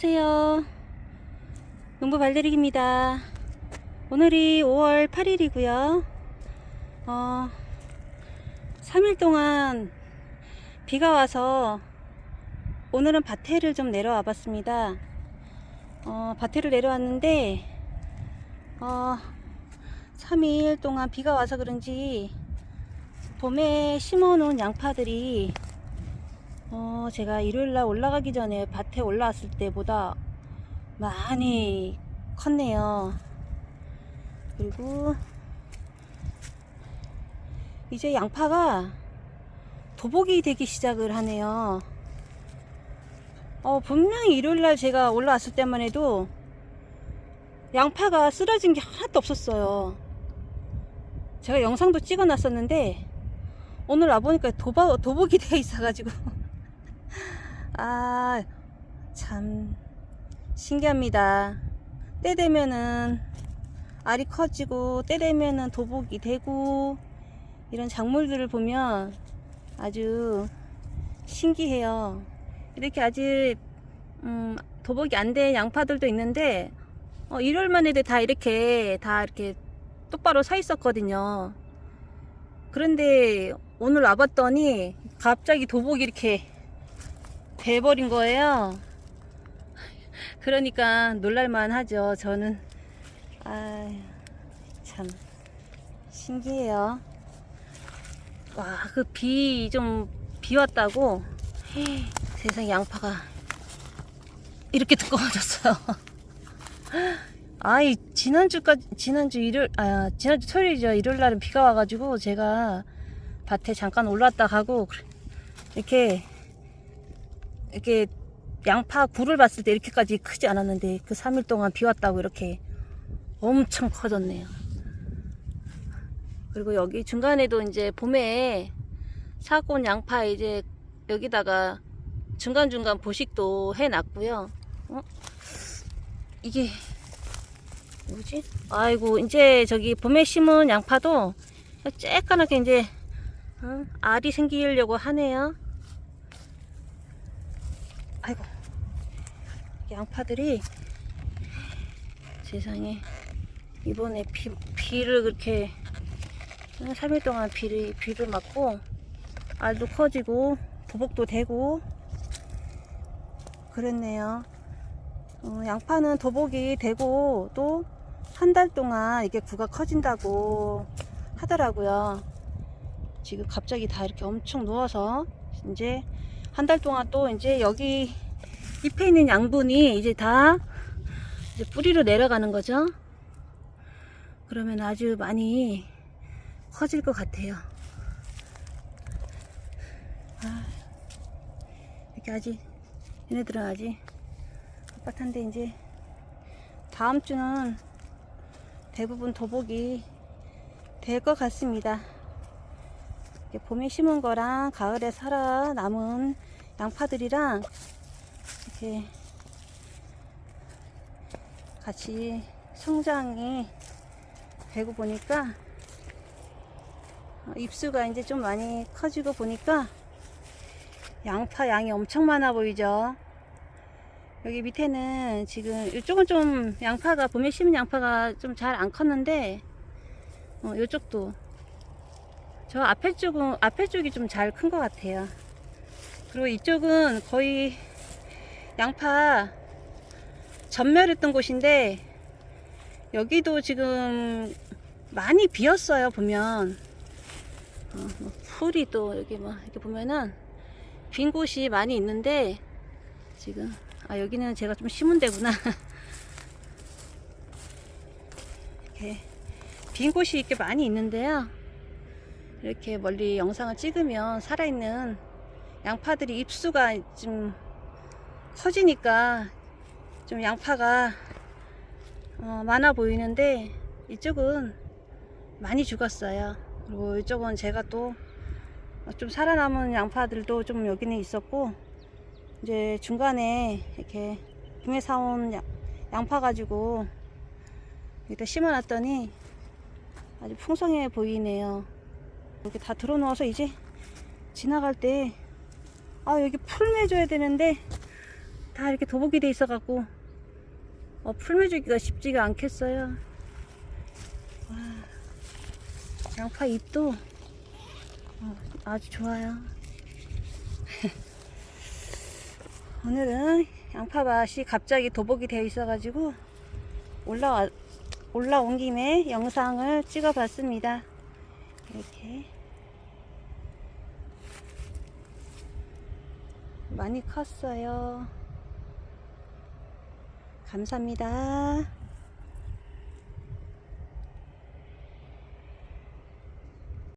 안녕하세요. 농부 발대리기입니다. 오늘이 5월 8일이고요. 어, 3일 동안 비가 와서 오늘은 밭에를 좀 내려와 봤습니다. 어, 밭에를 내려왔는데 어, 3일 동안 비가 와서 그런지 봄에 심어놓은 양파들이 어, 제가 일요일날 올라가기 전에 밭에 올라왔을 때보다 많이 컸네요. 그리고 이제 양파가 도복이 되기 시작을 하네요. 어, 분명히 일요일날 제가 올라왔을 때만 해도 양파가 쓰러진 게 하나도 없었어요. 제가 영상도 찍어 놨었는데 오늘 와보니까 도바, 도복이 되어 있어가지고 아, 참 신기합니다. 때 되면은 알이 커지고 때 되면은 도복이 되고 이런 작물들을 보면 아주 신기해요. 이렇게 아직 음, 도복이 안 된 양파들도 있는데 어, 일요일만 해도 다 이렇게 다 이렇게 똑바로 서 있었거든요. 그런데 오늘 와봤더니 갑자기 도복이 이렇게 돼버린 거예요. 그러니까 놀랄만 하죠. 저는 아, 참 신기해요. 와, 그 비 좀 비왔다고 세상 양파가 이렇게 두꺼워졌어요. 아이 지난주까지 지난주 일요일 아 지난주 토요일이죠. 일요일 날은 비가 와가지고 제가 밭에 잠깐 올랐다 가고 이렇게 이렇게 양파 굴을 봤을 때 이렇게까지 크지 않았는데 그 3일 동안 비 왔다고 이렇게 엄청 커졌네요. 그리고 여기 중간에도 이제 봄에 사고 온 양파 이제 여기다가 중간중간 보식도 해놨고요. 어? 이게 뭐지? 아이고 이제 저기 봄에 심은 양파도 쬐까맣게 이제 어? 알이 생기려고 하네요. 아이고 양파들이 세상에 이번에 비, 비를 그렇게 3일 동안 비를, 비를 맞고 알도 커지고 도복도 되고 그랬네요. 어, 양파는 도복이 되고 또 한 달 동안 이게 구가 커진다고 하더라고요. 지금 갑자기 다 이렇게 엄청 누워서 이제 한 달 동안 또 이제 여기 잎에 있는 양분이 이제 다 이제 뿌리로 내려가는 거죠. 그러면 아주 많이 커질 것 같아요. 아, 이렇게 아직 얘네들은 아직 빳빳한데 이제 다음 주는 대부분 도복이 될 것 같습니다. 봄에 심은 거랑 가을에 살아 남은 양파들이랑 이렇게 같이 성장이 되고 보니까 어, 입수가 이제 좀 많이 커지고 보니까 양파 양이 엄청 많아 보이죠. 여기 밑에는 지금 이쪽은 좀 양파가 봄에 심은 양파가 좀 잘 안 컸는데 어, 이쪽도 저 앞에 쪽은 앞에 쪽이 좀 잘 큰 것 같아요. 그리고 이쪽은 거의 양파 전멸했던 곳인데 여기도 지금 많이 비었어요 보면. 어, 뭐 풀이 또 여기 뭐 이렇게 보면은 빈 곳이 많이 있는데 지금 아 여기는 제가 좀 심은 데구나. 이렇게 빈 곳이 이렇게 많이 있는데요. 이렇게 멀리 영상을 찍으면 살아있는 양파들이 입수가 좀 커지니까 좀 양파가 어, 많아 보이는데 이쪽은 많이 죽었어요. 그리고 이쪽은 제가 또 좀 살아남은 양파들도 좀 여기는 있었고 이제 중간에 이렇게 봄에 사온 양- 양파 가지고 여기다 심어놨더니 아주 풍성해 보이네요. 여기 다 들어놓아서 이제 지나갈 때 아 여기 풀 매줘야 되는데 다 이렇게 도복이 돼 있어 갖고 어, 풀 매주기가 쉽지가 않겠어요. 와, 양파 잎도 어, 아주 좋아요. 오늘은 양파밭이 갑자기 도복이 되어 있어 가지고 올라와 올라온 김에 영상을 찍어 봤습니다. 이렇게 많이 컸어요. 감사합니다.